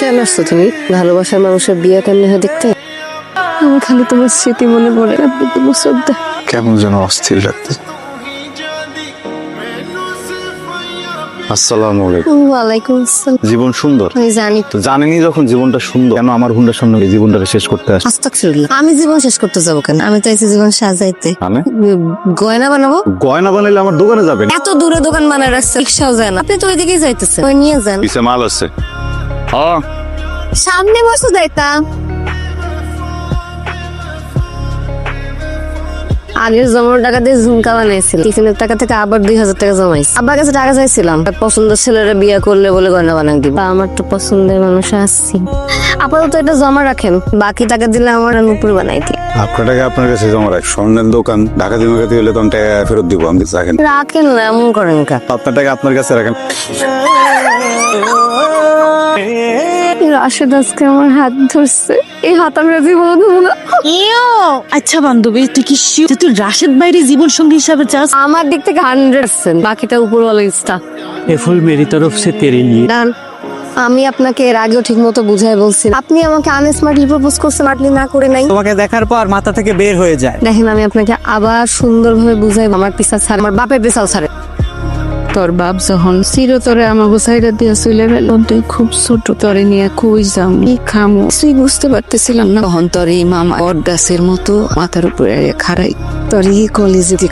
কেন আসছো তুমি? ভালোবাসার মানুষের বিয়ে কেমন হয় দেখতে? আমার খালি তোমার স্মৃতি মনে পড়ে আপনি তোমার শ্রদ্ধা। কেমন যেন অস্থির লাগতে আসসালামু আলাইকুম। ওয়ালাইকুম আসসালাম। জীবন সুন্দর? আমি জানি। তো জানেনি যখন জীবনটা সুন্দর কেন আমার হুন্ডার সামনে এই জীবনটা শেষ করতে আসে আস্তাগফিরুল্লাহ। আমি জীবন শেষ করতে যাব কেন? আমি চাইছি জীবন সাজাইতে। মানে? গয়না বানাবো? গয়না বানাইলে আমার দোকানে যাবেন এত দূরে দোকান বানায় রাখছে রিক্সাও যায় না। আপনি তো ওইদিকেই যাইতেছেন। ওই নিয়ে যান। পিছে মাল আছে। হ্যাঁ সামনে বসে যাইতাম। আগের জমার টাকা দিয়ে ঝুমকা বানাইছিল। টিফিনের টাকা থেকে আবার দুই হাজার টাকা জমাইছি। আব্বার কাছে টাকা চাইছিলাম। তার পছন্দের ছেলেরা বিয়ে করলে বলে গয়না বানাই দিব। তা আমার তো পছন্দের মানুষ আসছি আপাতত এটা জমা রাখেন। বাকি টাকা দিলে আমার নুপুর বানাই দিই আপনার টাকা আপনার কাছে জমা রাখ স্বর্ণের দোকান ঢাকা দিন কাছে হলে তখন টাকা ফেরত দিব আমি রাখেন। রাখেন না এমন করেন কা আপনার টাকা আপনার কাছে রাখেন। রাশেদ আজকে আমার হাত ধরছে। এই হাত আমরা জীবন ইও! আচ্ছা বান্ধবী তুই কি শিওর তুই রাশেদ বাইরে জীবন সঙ্গী হিসাবে চাস? আমার দিক থেকে হান্ড্রেড পার্সেন্ট বাকিটা উপরওয়ালা ইস্তা এ ফুল মেরি তরফ সে তেরে নিয়ে। ডান। আমি আপনাকে এর আগেও ঠিক মতো বুঝাই বলছি আপনি আমাকে আনস্মার্টলি প্রপোজ করছেন আপনি না করে নাই। তোমাকে দেখার পর মাথা থেকে বের হয়ে যায়। দেখেন আমি আপনাকে আবার সুন্দরভাবে বুঝাই আমার পিসা ছাড়ে আমার বাপের পিসাও ছাড়ে। তোর বাপ যখন চিরতরে আমাকে সাইডা দিয়া চলে গেল তুই খুব ছোট তরে নিয়ে কই যাম, কি খামো? তুই বুঝতে পারতেছিলাম না। তখন তোর এই মামা বট মতো মাথার উপরে খাড়াই তোর কলেজে দি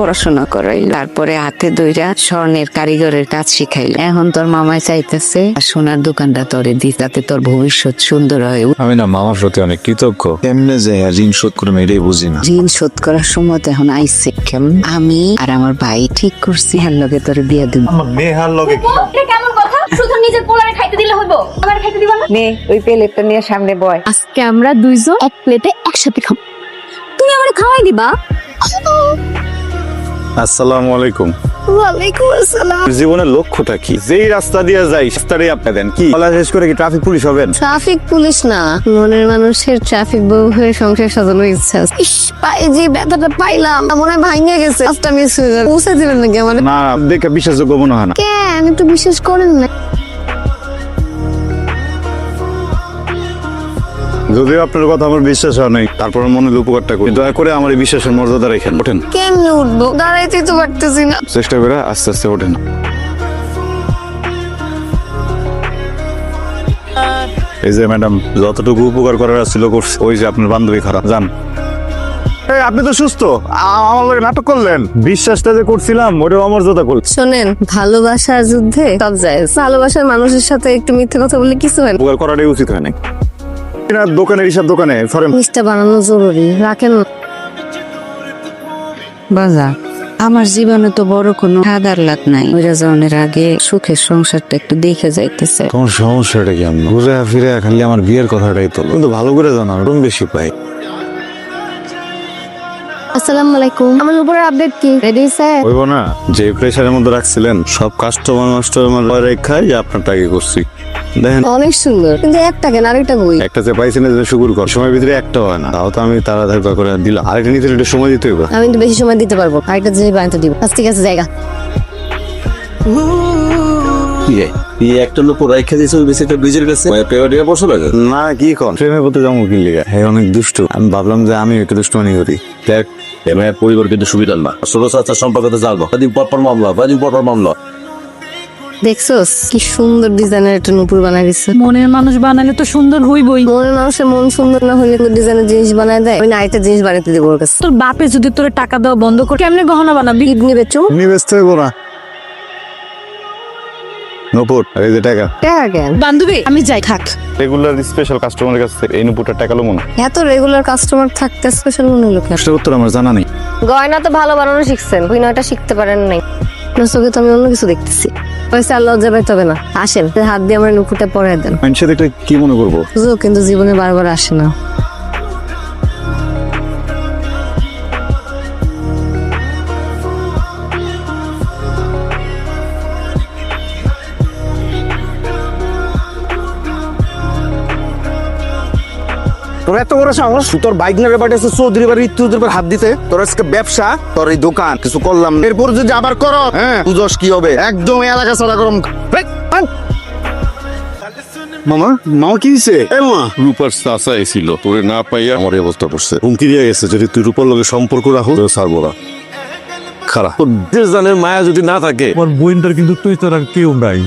পড়াশোনা করাই। তারপরে হাতে দইরা স্বর্ণের কারিগরের কাজ শিখাইল। এখন তোর মামাই চাইতেছে সোনার দোকানটা তোরে দি যাতে তোর ভবিষ্যৎ সুন্দর হয়। আমি না মামার প্রতি অনেক কৃতজ্ঞ। কেমনে যে ঋণ শোধ করে এটাই বুঝি না। ঋণ শোধ করার সময় তো এখন আইসে। কেমন? আমি আর আমার ভাই ঠিক করছি হার লগে তোর বিয়া দিব। আমার মেহার লগে কেমন কথা? শুধু নিজের পোলারে খাইতে দিলে হইব? আমার খাইতে দিবা না? নে ওই প্লেটটা নিয়ে সামনে বয়। আজকে আমরা দুইজন এক প্লেটে একসাথে খাব। তুমি আমার খাওয়াই দিবা? আসসালামু আলাইকুম। ওয়ালাইকুম আসসালাম। জীবনের লক্ষ্যটা কি? যেই রাস্তা দিয়ে যাই রাস্তাটাই আপনি দেন। কি? বলা শেষ করে কি ট্রাফিক পুলিশ হবেন? ট্রাফিক পুলিশ না। মনের মানুষের ট্রাফিক বউ হয়ে সংসার সাজানোর ইচ্ছা আছে। ইস পায়ে যে ব্যথাটা পাইলাম মনে হয় ভাঙে গেছে। রাস্তা মিস হয়ে যাবে। পৌঁছে দিবেন নাকি আমার না দেখে বিশ্বাসযোগ্য মনে হয় না। কেন? একটু বিশ্বাস করেন না। যদিও আপনার কথা আমার বিশ্বাস হয় নাই তারপর মনে হলো উপকারটা করি দয়া করে আমার এই বিশ্বাসের মর্যাদা রেখেন। ওঠেন। কেমনে উঠবো? দাঁড়াইতেই তো পারতেছি না। চেষ্টা করে আস্তে আস্তে ওঠেন। এই যে ম্যাডাম যতটুকু উপকার করার ছিল করছে ওই যে আপনার বান্ধবী খারাপ যান। আপনি তো সুস্থ। আমার নাটক করলেন। বিশ্বাসটা যে করছিলাম ওটাও অমর্যাদা করল শোনেন ভালোবাসার যুদ্ধে সব যায়। ভালোবাসার মানুষের সাথে একটু মিথ্যে কথা বললে কিছু হয় না। উপকার করাটাই উচিত হয় নাই। না দোকানের হিসাব দোকানে সরেন জিনিসটা বানানো জরুরি রাখেন বাজা আমার জীবনে তো বড় কোনো হাদার লাগ নাই। ওইরা যাওয়ার আগে সুখের সংসারটা একটু দেখে যাইতেছে। তোমার সমস্যাটা কি আমি ঘুরে ফিরে খালি আমার বিয়ের কথাটাই তো। কিন্তু ভালো করে জানো কম বেশি পাই। আসসালামু আলাইকুম। আমার উপরে আপডেট কি? রেডি স্যার হইব না। যে প্রেসারের মধ্যে রাখছিলেন সব কাস্টমার মাস্টমার রেখাই আপনার টাকা করছি। দেখেন অনেক সুন্দর। কিন্তু একটা কেন আরেকটা বই? একটা যে পাইছি না যে শুকুর কর। সময় ভিতরে একটা হয় না। তাও তো আমি তাড়াতাড়ি করে দিলাম। আরেকটা নিতে একটু সময় দিতে হইব। আমি একটু বেশি সময় দিতে পারব। আরেকটা বানাতে দিব। আজ ঠিক আছে জায়গা। এই একটা লোক রাইখা দিয়েছে ওই বেশি একটা ব্রিজের কাছে। পেয়ারিয়া বসে লাগে? না কি কন প্রেমে পড়তে যাব কি লিগা? হ্যাঁ অনেক দুষ্টু। আমি ভাবলাম যে আমি একটু করি। দেখ। এমএর পরিবার কিন্তু সুবিধা না ষোলো সম্পর্কে জানব কদিন পর পর মামলা কদিন পর পর মামলা। দেখছোস? কি সুন্দর ডিজাইনের একটা নুপুর বানাই দিচ্ছে মনের মানুষ বানালে তো সুন্দর হইবই। মনের মানুষের মন সুন্দর না হলে ডিজাইনের জিনিস বানায় দেয়। আমি না জিনিস বানাতে দিব ওর কাছে। তোর বাপে যদি তোর টাকা দেওয়া বন্ধ করে কেমনে গহনা বানাবি? কিডনি বেচো হইব না। নপুর এই যে টাকা। টাকা কেন? বান্ধবী আমি যাই থাক। রেগুলার স্পেশাল কাস্টমারের কাছে এই নুপুরটা টাকা লো মনে এত রেগুলার কাস্টমার থাকতে স্পেশাল মনে হলো কেন? সেটা উত্তর আমার জানা নেই। গয়না তো ভালো বানানো শিখছেন। অভিনয়টা শিখতে পারেন নাই। চোখে তো আমি অন্য কিছু দেখতেছি। পয়সা আর লজ্জা পাইতে হবে না। আসেন হাত দিয়ে আমার নুপুরটা পরে দেন। মানুষের দেখলে কি মনে করব? কিন্তু জীবনে বারবার আসে না। তোর এত বড় সাহস? তোর বাইক না আছে চৌধুরী বাড়ি ইত্যাদির উপর হাত দিতে? তোর আজকে ব্যবসা তোর এই দোকান কিছু করলাম না। এরপর যদি আবার কর হ্যাঁ। কি হবে? একদম এই এলাকা ছাড়া করম মামা মামা কি হয়েছে এ মামা রূপার চাচা তোরে না পাইয়া আমার এই অবস্থা করছে হুমকি দিয়ে গেছে যদি তুই রূপার লগে সম্পর্ক রাখো তোরে ছাড়বো না। খারাপ। তোর জানের মায়া যদি না থাকে আমার বোনটার কিন্তু তুই তোর আর কেউ নাই।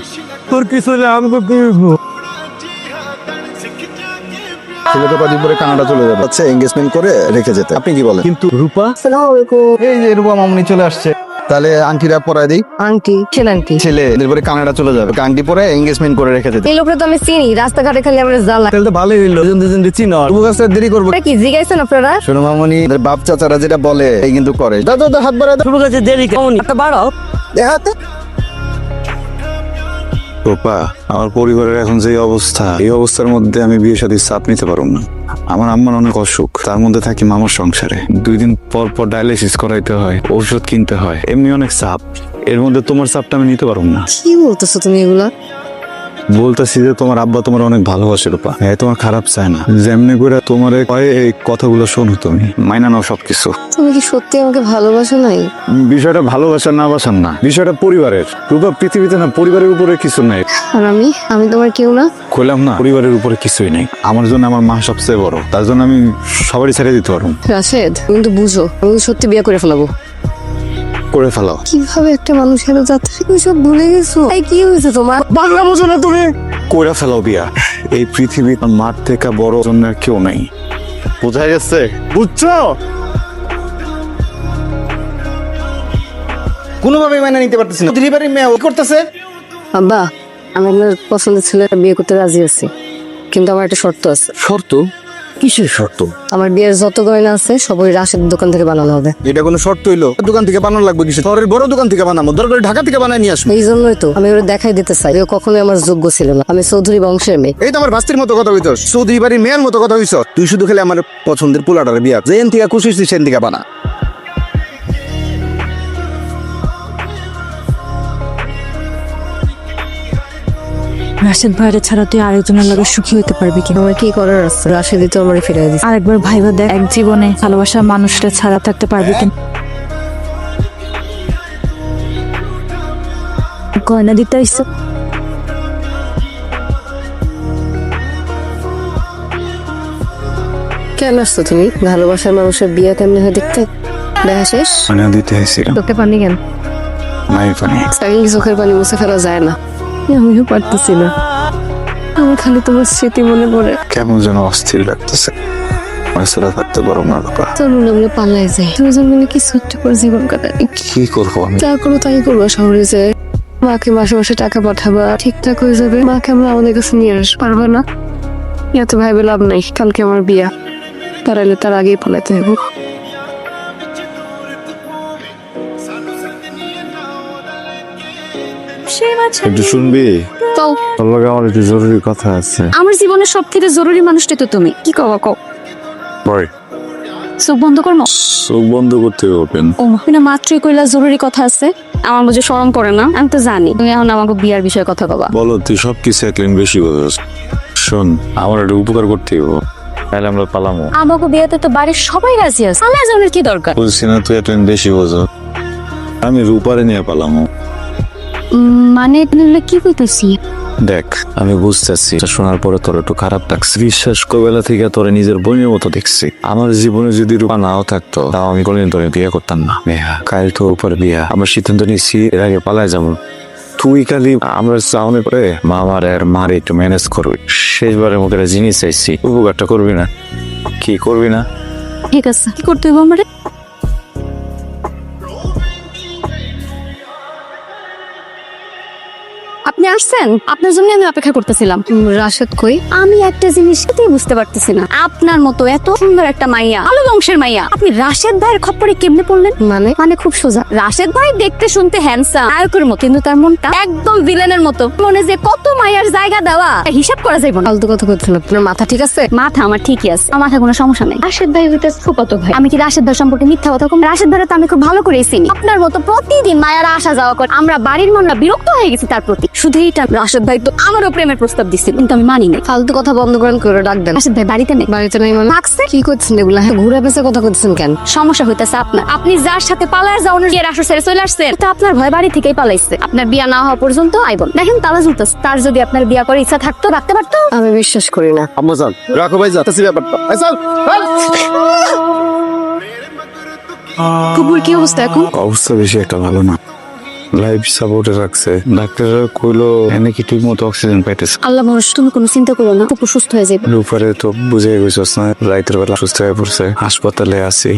তোর কিছু হলে আমাকে কি হইবো? ছেলেটা কদিন পরে কানাডা চলে যাবে। আচ্ছা এঙ্গেজমেন্ট করে রেখে যেতে। আপনি কি বলেন? কিন্তু রূপা? এই যে রূপা মামনি চলে আসছে। তাহলে আংটিটা পরাই দিই। আন্টি ছেলে আন্টি ছেলে এদের পরে কানাডা চলে যাবে। আংটি পরে এঙ্গেজমেন্ট করে রেখে যেতে। এই লোকটা তো আমি চিনি রাস্তাঘাটে খালি আমার জ্বালা তাহলে তো ভালোই হইল দুজন দুজন চিনো। তবু কাছে দেরি করব। কি জিগাইছেন আপনারা? শোনো মামনি এদের বাপ চাচারা যেটা বলে এই কিন্তু করে। দাদা দাদা হাত বাড়া শুরু কাছে দেরি বাড়াও। দেখাতে রূপা, আমার পরিবারের এখন যে অবস্থা, এই অবস্থার মধ্যে আমি বিয়ে সাথে চাপ নিতে পারব না। আমার আম্মার অনেক অসুখ, তার মধ্যে থাকি মামার সংসারে। দুই দিন পর পর ডায়ালিসিস করাইতে হয় ঔষধ কিনতে হয়, এমনি অনেক চাপ। এর মধ্যে তোমার চাপটা আমি নিতে পারব না। কি বলতেছো তুমি এগুলা? বলতেছি যে তোমার আব্বা তোমার অনেক ভালোবাসে রূপা। হ্যাঁ তোমার খারাপ চায় না। যেমনি করে তোমার এই কথাগুলো শোনো তুমি। মাইনা নাও সবকিছু। তুমি কি সত্যি আমাকে ভালোবাসো নাই? বিষয়টা ভালোবাসা না বাসার না বিষয়টা পরিবারের। রূপা পৃথিবীতে না পরিবারের উপরে কিছু নাই। আর আমি? আমি তোমার কেউ না? কইলাম না পরিবারের উপরে কিছুই নেই। আমার জন্য আমার মা সবচেয়ে বড়। তার জন্য আমি সবারই ছেড়ে দিতে পারব। রাশেদ তুমি কিন্তু বুঝো আমি সত্যি বিয়ে করে ফেলাবো। করে ফেলাও কীভাবে একটা মানুষের যাত্রা তুমি সব ভুলে গেছো? এই কি হয়েছে তোমার? বাংলা বোঝো না তুমি। করে ফেলাও বিয়া। এই পৃথিবীর মার থেকে বড় জন্য কেউ নাই। বোঝা গেছে বুঝছ? কোনোভাবে মাইনা নিতে পারতেছি না। দিদিবাড়ি মেয়ে ও কি করতেছে? আব্বা আমি আপনার পছন্দের ছেলেটা বিয়ে করতে রাজি আছি কিন্তু আমার একটা শর্ত আছে। শর্ত? কিসের শর্ত? আমার বিয়ের যত গয়না আছে সবই রাশের দোকান থেকে বানানো হবে। এটা কোনো শর্ত হইল? দোকান থেকে বানানো লাগবে কিছু শহরের বড় দোকান থেকে বানাবো দরকার ঢাকা থেকে বানায় নিয়ে আসব। এই জন্যই তো আমি ওরা দেখাই দিতে চাই। ও কখনোই আমার যোগ্য ছিল না। আমি চৌধুরী বংশের মেয়ে। এই তো আমার ভাস্তির মতো কথা হইতস চৌধুরী বাড়ির মেয়ের মতো কথা হইছ তুই শুধু খেলে আমার পছন্দের পোলাটার বিয়া যেন থেকে খুশি সেন থেকে বানা। রাশেদ ভাইরে ছাড়া তুই আরেকজনের লগে সুখী হতে পারবি কিনা? আমার কি করার আছে? রাশেদই তো আমার ফিরে দিচ্ছে আরেকবার ভাইবা দেখ এক জীবনে ভালোবাসা মানুষটা ছাড়া থাকতে পারবি কিনা? গয়না দিতে আইসো? কেন আসছো তুমি? ভালোবাসার মানুষের বিয়ে কেমনি হয় দেখতে? দেখা শেষ? দিতে চোখে পানি কেন? নাই পানি। চোখের পানি মুছে ফেলা যায় না। আমিও পারতেছি না। আমার খালি তোমার স্মৃতি মনে পড়ে। কেমন যেন অস্থির লাগতেছে। মাসেরা থাকতে পারো না মনে মনে পাল্লাই যায় দুজন মিলে কিছু একটা করে জীবন কাটাই? কি করব আমি? যা করো তাই করব শহরে যে মাকে মাসে মাসে টাকা পাঠাবা ঠিকঠাক হয়ে যাবে। মাকে আমরা আমাদের কাছে নিয়ে আস পারবা না? এত ভাইবে লাভ নাই কালকে আমার বিয়া। তারাইলে তার আগেই পালাইতে হবে একটু শুনবি? তো তোর লগে আমার একটু জরুরি কথা আছে। আমার জীবনের সব থেকে জরুরি মানুষটাই তো তুমি। কি কবা কও? পরে চোখ বন্ধ করব চোখ বন্ধ করতে ওপেন। ও তুমি মাত্রই কইলা জরুরি কথা আছে। আমার বুঝে শরম করে না? আমি তো জানি। তুমি এখন আমাকে বিয়ার বিষয়ে কথা কবা। বলো তুই সব কিছু একদিন বেশি বোঝাস শোন আমার একটা উপকার করতে হইব তাহলে আমরা পালামো। আমাকে বিয়েতে তো বাড়ির সবাই রাজি আছে। আমার জানার কি দরকার? বলছি না তুই একদিন বেশি বোঝো। আমি রূপারে নিয়ে পালামো। মানে কি কইতেছি? দেখ আমি বুঝতেছি এটা শোনার পরে তোর একটু খারাপ লাগছে। বিশ্বাস কবেলা থেকে তোর নিজের বোনের মতো দেখছি। আমার জীবনে যদি রূপা নাও থাকতো তাও আমি কোনদিন তোর বিয়ে করতাম না। নেহা কাল তোর উপর বিয়া। আমার সিদ্ধান্ত নিচ্ছি এর আগে পালায় যাব। তুই খালি আমরা চাউনে করে মামার আর মার একটু ম্যানেজ করবি। শেষবারের মতো একটা জিনিস চাইছি। উপকারটা করবি না? কি করবি না? ঠিক আছে। কি করতে হবে আমারে? আসছেন? আপনার জন্য আমি অপেক্ষা করতেছিলাম। রাশেদ কই? আমি একটা জিনিস কিছুই বুঝতে পারতেছি না। আপনার মতো এত সুন্দর একটা মাইয়া আলো বংশের মাইয়া আপনি রাশেদ ভাইয়ের খপ্পরে কেমনে পড়লেন? মানে? মানে খুব সোজা। রাশেদ ভাই দেখতে শুনতে হ্যান্ডসাম নায়কের মতো কিন্তু তার মনটা একদম ভিলেনের মতো। মনে যে কত মাইয়ার জায়গা দেওয়া। হিসাব করা যাইব না। ফালতু কথা আপনার মাথা ঠিক আছে? মাথা আমার ঠিকই আছে। আমার মাথায় কোনো সমস্যা নাই। রাশেদ ভাই ফুপাতো ভাই। আমি কি রাশেদ ভাই সম্পর্কে মিথ্যা কথা কম? রাশেদ ভাইরা তো আমি খুব ভালো করেই চিনি। আপনার মতো প্রতিদিন মায়েরা আসা যাওয়া করে আমরা বাড়ির মনরা বিরক্ত হয়ে গেছি তার প্রতি। শুধু এইটা রাশেদ ভাই তো আমারও প্রেমের প্রস্তাব দিছিল কিন্তু আমি মানি নাই। ফালতু কথা বন্ধ করেন করে ডাক দেন। রাশেদ ভাই বাড়িতে নেই। বাড়িতে নাই মানে? থাকছে কি করছেন এগুলা? হ্যাঁ ঘুরে পেছে কথা করছেন কেন? সমস্যা হইতেছে আপনার। আপনি যার সাথে পালায় যাওয়ানোর বিয়ের আসর ছেড়ে চলে আসছেন। তো আপনার ভয় বাড়ি থেকেই পালাইছে। আপনার বিয়া না হওয়া পর্যন্ত আইবন দেখেন তালা ঝুলতেছে তার যদি আপনার বিয়া করে ইচ্ছা থাকতো রাখতে পারতো? আমি বিশ্বাস করি না। আম্মা যান রাখো ভাই যাতেছি ব্যাপারটা। কুকুর কি অবস্থা এখন? অবস্থা বেশি একটা ভালো না। লাইফ সাপোর্টে রাখছে। ডাক্তাররা কইলো এনে কি ঠিক মতো অক্সিজেন পাইতেছে? আল্লাহ মানুষ তুমি কোনো চিন্তা করো না কুকুর সুস্থ হয়ে যাবে রূপারে তো বুঝে গেছিস না রাইতের বেলা সুস্থ হয়ে পড়ছে। হাসপাতালে আছি।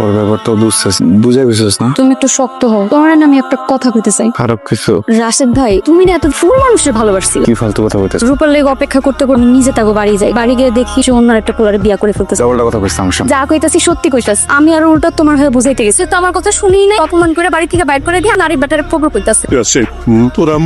ওর ব্যাপারটাও বুঝতেছি বুঝে গেছিস না? তুমি একটু শক্ত হও। তোমার না আমি একটা কথা কইতে চাই। খারাপ কিছু? রাশেদ ভাই তুমি না এত ফুল মানুষের ভালোবাসছিল। কি ফালতু কথা বলতেছ? রূপার লেগে অপেক্ষা করতে করতে নিজে তাকে বাড়ি যাই। বাড়ি গিয়ে দেখি সে অন্য একটা পোলারে বিয়া করে ফেলতেছে। কথা কইছিস আমার যা কইতাছি সত্যি কইতাছি। আমি আর উল্টা তোমার হয়ে বুঝাইতে গেছি। তো আমার কথা শুনিই নাই। অপমান করে বাড়ি থেকে বাইর করে দিয়ে নারী ব্যাটারে তোরা